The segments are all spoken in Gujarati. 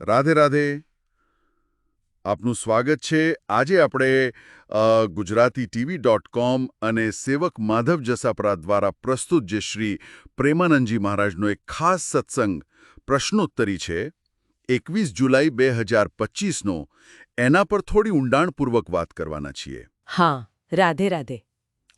રાધે રાધે. આપનું સ્વાગત છે. આજે આપણે ગુજરાતી ટીવી ડોટ કોમ અને સેવક માધવ જસાપરા દ્વારા પ્રસ્તુત જે શ્રી પ્રેમાનંદજી મહારાજનો એક ખાસ સત્સંગ પ્રશ્નોત્તરી છે, એકવીસ જુલાઈ બે હજાર પચીસનો. એના પર થોડી ઊંડાણપૂર્વક વાત કરવાના છીએ. હા, રાધે રાધે.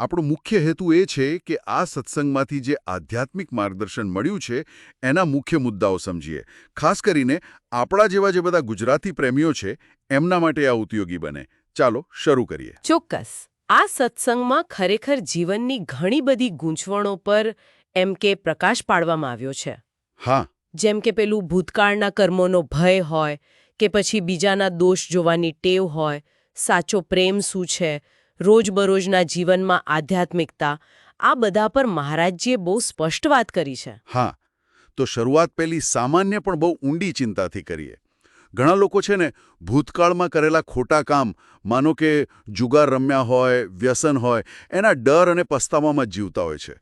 આપણો મુખ્ય હેતુ એ છે કે આ સત્સંગમાંથી જે આધ્યાત્મિક માર્ગદર્શન મળ્યું છે એના મુખ્ય મુદ્દાઓ સમજીએ. ખાસ કરીને આપણા જેવા જે બધા ગુજરાતી પ્રેમીઓ છે એમના માટે આ ઉપયોગી બને. ચાલો શરૂ કરીએ. ચોક્કસ. આ સત્સંગમાં ખરેખર જીવનની ઘણી બધી ગૂંચવણો પર એમ કે પ્રકાશ પાડવામાં આવ્યો છે. હા. જેમ કે પેલું ભૂતકાળના કર્મોનો ભય હોય કે પછી બીજાના દોષ જોવાની ટેવ હોય સાચો પ્રેમ શું છે રોજબરોજના જીવનમાં આધ્યાત્મિકતા આ બધા પર મહારાજજીએ બહુ સ્પષ્ટ વાત કરી છે. હા તો શરૂઆત પેલી સામાન્ય પણ બહુ ઊંડી ચિંતાથી કરીએ. ઘણા લોકો છે ને ભૂતકાળમાં કરેલા ખોટા કામ માનો કે જુગાર રમ્યા હોય વ્યસન હોય એના ડર અને પસ્તાવામાં જ જીવતા હોય છે.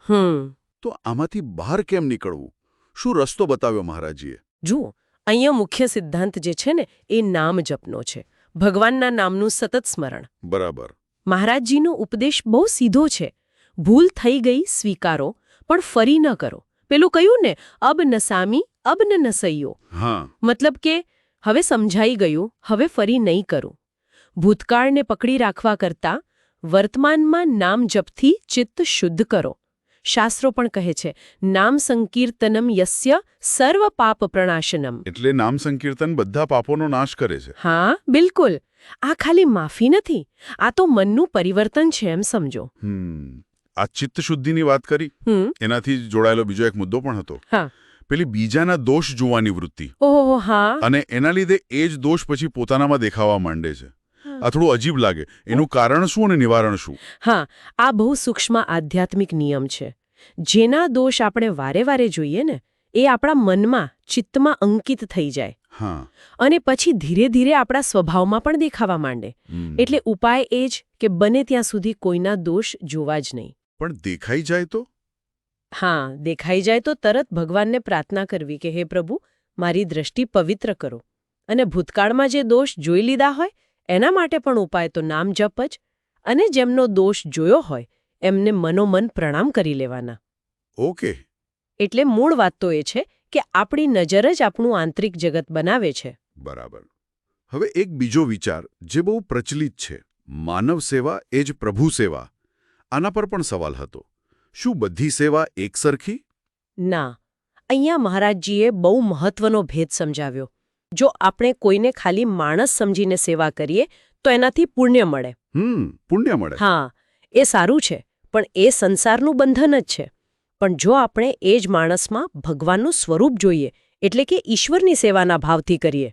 તો આમાંથી બહાર કેમ નીકળવું? શું રસ્તો બતાવ્યો મહારાજજીએ? જુઓ અહીંયા મુખ્ય સિદ્ધાંત જે છે ને એ નામ જપનો છે. ભગવાનના નામનું સતત સ્મરણ. બરાબર. મહારાજજીનો ઉપદેશ બહુ સીધો છે. ભૂલ થઈ ગઈ સ્વીકારો પણ ફરી ન કરો. પેલું કહ્યું ને અબ નસામી અબ ન નસૈયો હા. મતલબ કે હવે સમજાઈ ગયું હવે ફરી નહીં કરું. ભૂતકાળને પકડી રાખવા કરતાં વર્તમાનમાં નામ જપથી ચિત્ત શુદ્ધ કરો. શાસ્ત્રો પણ કહે છે નામ સંકીર્તનમ યસ્ય સર્વ પાપ પ્રણાશનમ. એટલે નામ સંકીર્તન બધા પાપોનો નાશ કરે છે. હા બિલકુલ. આ ખાલી માફી નથી આ તો મનનું પરિવર્તન છે એમ સમજો. આ ચિત્ત શુદ્ધિની વાત કરી. એનાથી જોડાયેલો બીજો એક મુદ્દો પણ હતો. હા. પેલી બીજાના દોષ જોવાની વૃત્તિ. ઓહો હા. અને એના લીધે એ જ દોષ પછી પોતાનામાં દેખાવા માંડે છે. આ થોડું અજીબ લાગે. એનું કારણ શું અને નિવારણ શું? હા આ બહુ સૂક્ષ્મ આધ્યાત્મિક નિયમ છે. જેના દોષ આપણે વારે વારે જોઈએ ને એ આપણા મનમાં ચિત્તમાં અંકિત થઈ જાય. અને પછી ધીરે ધીરે આપણા સ્વભાવમાં પણ દેખાવા માંડે. એટલે ઉપાય એ જ કે બને ત્યાં સુધી કોઈના દોષ જોવા જ નહીં. પણ દેખાઈ જાય તો? હા દેખાઈ જાય તો તરત ભગવાનને પ્રાર્થના કરવી કે હે પ્રભુ મારી દ્રષ્ટિ પવિત્ર કરો. અને ભૂતકાળમાં જે દોષ જોઈ લીધા હોય એના માટે પણ ઉપાય તો નામ જપ જ. અને જેમનો દોષ જોયો હોય એમને મનોમન પ્રણામ કરી લેવાના. ઓકે. એટલે મૂળ વાત તો એ છે કે આપણી નજર જ આપણું આંતરિક જગત બનાવે છે. બરાબર. હવે એક બીજો વિચાર જે બહુ પ્રચલિત છે. માનવ સેવા એ જ પ્રભુ સેવા. આના પર પણ સવાલ હતો. શું બધી સેવા એકસરખી? ના. અહીંયા મહારાજજીએ બહુ મહત્વનો ભેદ સમજાવ્યો. જો આપણે કોઈને ખાલી માણસ સમજીને સેવા કરીએ તો એનાથી પુણ્ય મળે. હમ પુણ્ય મળે. હા એ સારું છે પણ એ સંસારનું બંધન જ છે. પણ જો આપણે એ જ માણસમાં ભગવાનનું સ્વરૂપ જોઈએ એટલે કે ઈશ્વરની સેવાના ભાવથી કરીએ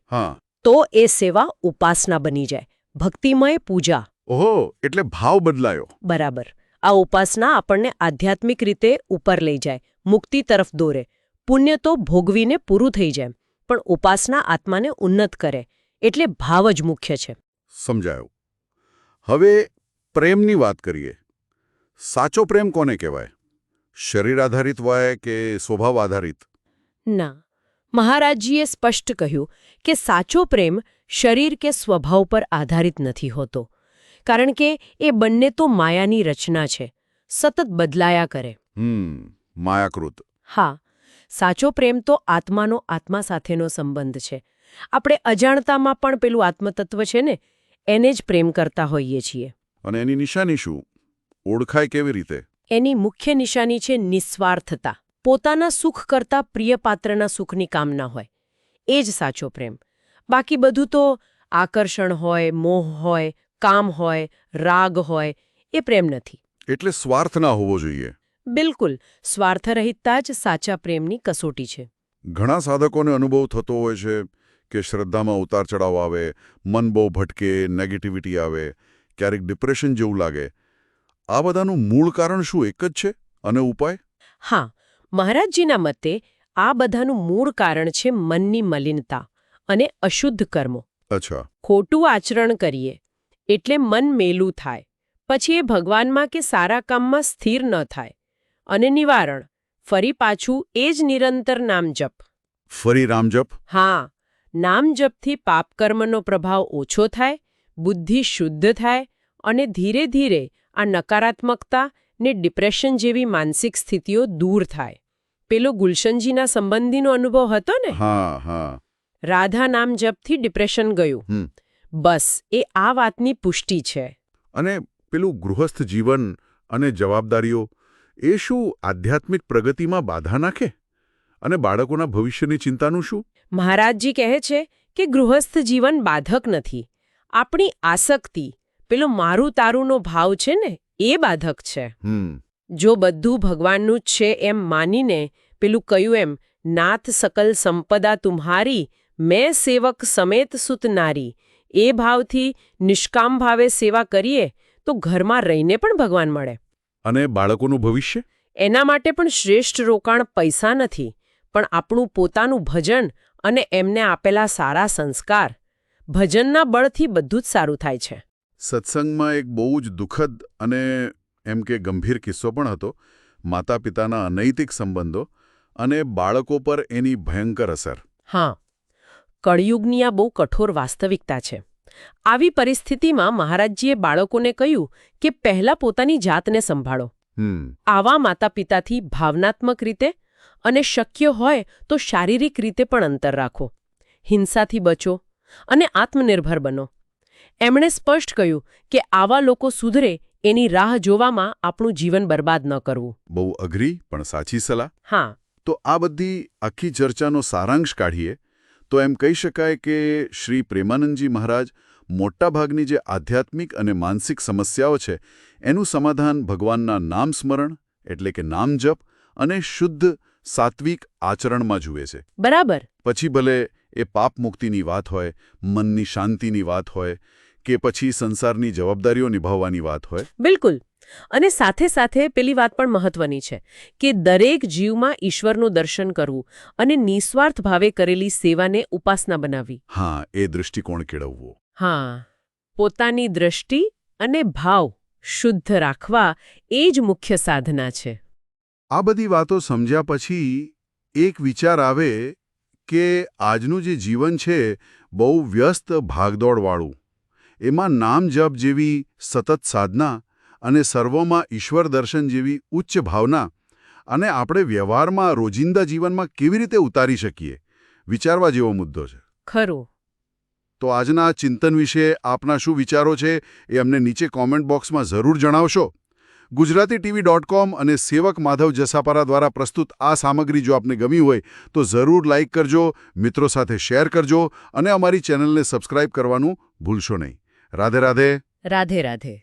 તો એ સેવા ઉપાસના બની જાય. ભક્તિમય પૂજા. ઓહો એટલે ભાવ બદલાયો. બરાબર. આ ઉપાસના આપણને આધ્યાત્મિક રીતે ઉપર લઈ જાય મુક્તિ તરફ દોરે. પુણ્ય તો ભોગવીને પૂરું થઈ જાય પણ ઉપાસના આત્માને ઉન્નત કરે એટલે ભાવ જ મુખ્ય છે. સમજાયું. હવે પ્રેમની વાત કરીએ. સાચો પ્રેમ કોને કહેવાય? શરીર આધારિત હોય કે સ્વભાવ આધારિત? ના. મહારાજજીએ સ્પષ્ટ કહ્યું કે સાચો પ્રેમ શરીર કે સ્વભાવ પર આધારિત નથી હોતો કારણ કે એ બંને તો માયાની રચના છે. સતત બદલાયા કરે. માયાકૃત. હા સાચો પ્રેમ તો આત્માનો આત્મા સાથેનો સંબંધ છે. આપણે અજાણતામાં પણ પેલું આત્મતત્વ છે ને એને જ પ્રેમ કરતા હોઈએ છીએ. અને એની નિશાની શું? ઓળખાય કેવી રીતે? એની મુખ્ય નિશાની છે નિસ્વાર્થતા. પોતાના સુખ કરતાં પ્રિય પાત્રના સુખની કામના હોય. એ જ સાચો પ્રેમ. બાકી બધું તો આકર્ષણ હોય મોહ હોય કામ હોય રાગ હોય એ પ્રેમ નથી. એટલે સ્વાર્થ ના હોવો જોઈએ. બિલકુલ. સ્વાર્થરહિતતા જ સાચા પ્રેમની કસોટી છે. ઘણા સાધકોને અનુભવ થતો હોય છે કે શ્રદ્ધામાં ઉતાર ચડાવ આવે મન બહુ ભટકે નેગેટિવિટી આવે ક્યારેક ડિપ્રેશન જેવું લાગે. આ બધાનું મૂળ કારણ શું એક જ છે? અને ઉપાય? હા મહારાજજીના મતે આ બધાનું મૂળ કારણ છે મનની મલિનતા અને અશુદ્ધ કર્મો. અચ્છા. ખોટું આચરણ કરીએ એટલે મન મેલું થાય. પછી એ ભગવાનમાં કે સારા કામમાં સ્થિર ન થાય. અને નિવારણ ફરી પાછું એ જ નિરંતર નામજપ ફરી રામજપ હા નામજપથી પાપકર્મનો પ્રભાવ ઓછો થાય બુદ્ધિ શુદ્ધ થાય અને ધીરે ધીરે આ નકારાત્મકતા ને ડિપ્રેશન જેવી માનસિક સ્થિતિઓ દૂર થાય. પેલો ગુલશનજીના સંબંધીનો અનુભવ હતો ને? હા હા. રાધા નામ જપથી ડિપ્રેશન. ગયું. બસ એ આ વાતની પુષ્ટિ છે. અને પેલું ગૃહસ્થ જીવન અને જવાબદારીઓ એ શું આધ્યાત્મિક પ્રગતિમાં બાધા નાખે? અને બાળકોના ભવિષ્યની ચિંતાનું શું? મહારાજજી કહે છે કે ગૃહસ્થ જીવન બાધક નથી. આપણી આસક્તિ પેલો મારું તારુંનો ભાવ છે ને એ બાધક છે. જો બધું ભગવાનનું જ છે એમ માનીને પેલું કહ્યું એમ નાથ સકલ સંપદા તુમ્હારી મેં સેવક સમેત સુતનારી એ ભાવથી નિષ્કામ ભાવે સેવા કરીએ તો ઘરમાં રહીને પણ ભગવાન મળે. અને બાળકોનું ભવિષ્ય? એના માટે પણ શ્રેષ્ઠ રોકાણ પૈસા નથી પણ આપણું પોતાનું ભજન અને એમને આપેલા સારા સંસ્કાર ભજનના બળથી બધું જ સારું થાય છે. સત્સંગમાં એક બહુ જ દુઃખદ અને એમ કે ગંભીર કિસ્સો પણ હતો. માતા પિતાના અનૈતિક સંબંધો અને બાળકો પર એની ભયંકર અસર. હા કળિયુગની આ બહુ કઠોર વાસ્તવિકતા છે. આવી પરિસ્થિતિમાં મહારાજજીએ બાળકોને કહ્યું કે પહેલા પોતાની જાતને સંભાળો. આવા માતા પિતાથી ભાવનાત્મક રીતે અને શક્ય હોય તો શારીરિક રીતે પણ અંતર રાખો. હિંસાથી બચો અને આત્મનિર્ભર બનો. એમણે સ્પષ્ટ કહ્યું કે આવા લોકો સુધરે એની રાહ જોવામાં આપણું જીવન બરબાદ ન કરવું. બહુ અઘરી પણ સાચી સલાહ? હા. તો આ બધી આખી ચર્ચાનો સારાંશ કાઢીએ તો એમ કહી શકાય કે શ્રી પ્રેમાનંદજી મહારાજ મોટાભાગની જે આધ્યાત્મિક અને માનસિક સમસ્યાઓ છે એનું સમાધાન ભગવાનના નામ સ્મરણ એટલે કે નામ જપ અને શુદ્ધ સાત્વિક આચરણમાં જુએ છે. બરાબર. પછી ભલે એ પાપ મુક્તિની વાત હોય મનની શાંતિની વાત હોય કે પછી સંસારની જવાબદારીઓ નિભાવવાની વાત હોય? બિલકુલ. અને સાથે સાથે પેલી વાત પણ મહત્વની છે કે દરેક જીવમાં ઈશ્વરનું દર્શન કરવું અને નિસ્વાર્થ ભાવે કરેલી સેવાને ઉપાસના બનાવવી. હા એ દૃષ્ટિકોણ કેળવવો. હા પોતાની દ્રષ્ટિ અને ભાવ શુદ્ધ રાખવા એ જ મુખ્ય સાધના છે. આ બધી વાતો સમજ્યા પછી એક વિચાર આવે કે આજનું જે જીવન છે બહુ વ્યસ્ત ભાગદોડવાળું. એમાં નામ જપ જેવી સતત સાધના અને સર્વોમાં ઈશ્વર દર્શન જેવી ઉચ્ચ ભાવના અને આપણે વ્યવહારમાં રોજિંદા જીવનમાં કેવી રીતે ઉતારી શકીએ? વિચારવા જેવો મુદ્દો છે. ખરું. તો આજના ચિંતન વિશે આપના શું વિચારો છે એ અમને નીચે કોમેન્ટ બોક્સમાં જરૂર જણાવશો. ગુજરાતી ટીવી ડોટ કોમ અને સેવક માધવ જસાપારા દ્વારા પ્રસ્તુત આ સામગ્રી જો આપને ગમી હોય, તો જરૂર લાઇક કરજો, મિત્રો સાથે શેર કરજો અને અમારી ચેનલને સબસ્ક્રાઇબ કરવાનું ભૂલશો નહીં. રાધે રાધે. રાધે રાધે.